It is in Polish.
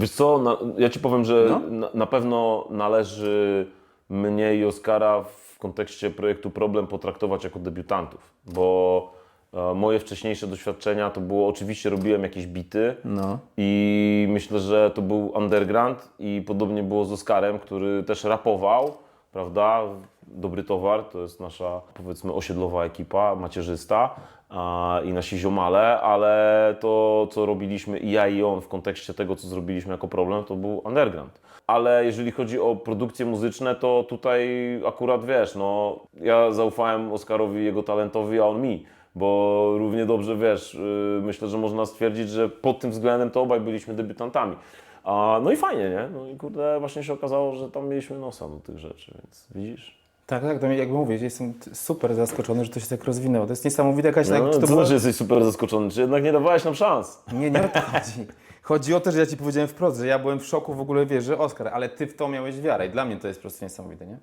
Wiesz co, na, ja ci powiem, że No. na, na pewno należy mnie i Oskara w kontekście projektu Problem potraktować jako debiutantów, bo e, moje wcześniejsze doświadczenia to było, oczywiście robiłem jakieś bity No. i myślę, że to był underground i podobnie było z Oskarem, który też rapował, prawda? Dobry towar, to jest nasza powiedzmy osiedlowa ekipa, macierzysta a, i nasi ziomale, ale to co robiliśmy i ja i on w kontekście tego co zrobiliśmy jako problem to był underground. Ale jeżeli chodzi o produkcje muzyczne, to tutaj akurat wiesz, no ja zaufałem Oskarowi jego talentowi, a on mi. Bo równie dobrze wiesz, yy, myślę, że można stwierdzić, że pod tym względem to obaj byliśmy debiutantami. A, no i fajnie, nie? No i kurde, właśnie się okazało, że tam mieliśmy nosa do tych rzeczy, więc widzisz. Tak, tak, to mnie- jakby mówię, jestem super zaskoczony, że to się tak rozwinęło. To jest niesamowite jakaś No, tak, czy to to było... znaczy, jesteś super zaskoczony, czy jednak nie dawałeś nam szans? Nie, nie o to chodzi. Chodzi o to, że ja Ci powiedziałem wprost, że ja byłem w szoku w ogóle, wiesz, że Oskar, ale Ty w to miałeś wiarę i dla mnie to jest po prostu niesamowite, nie?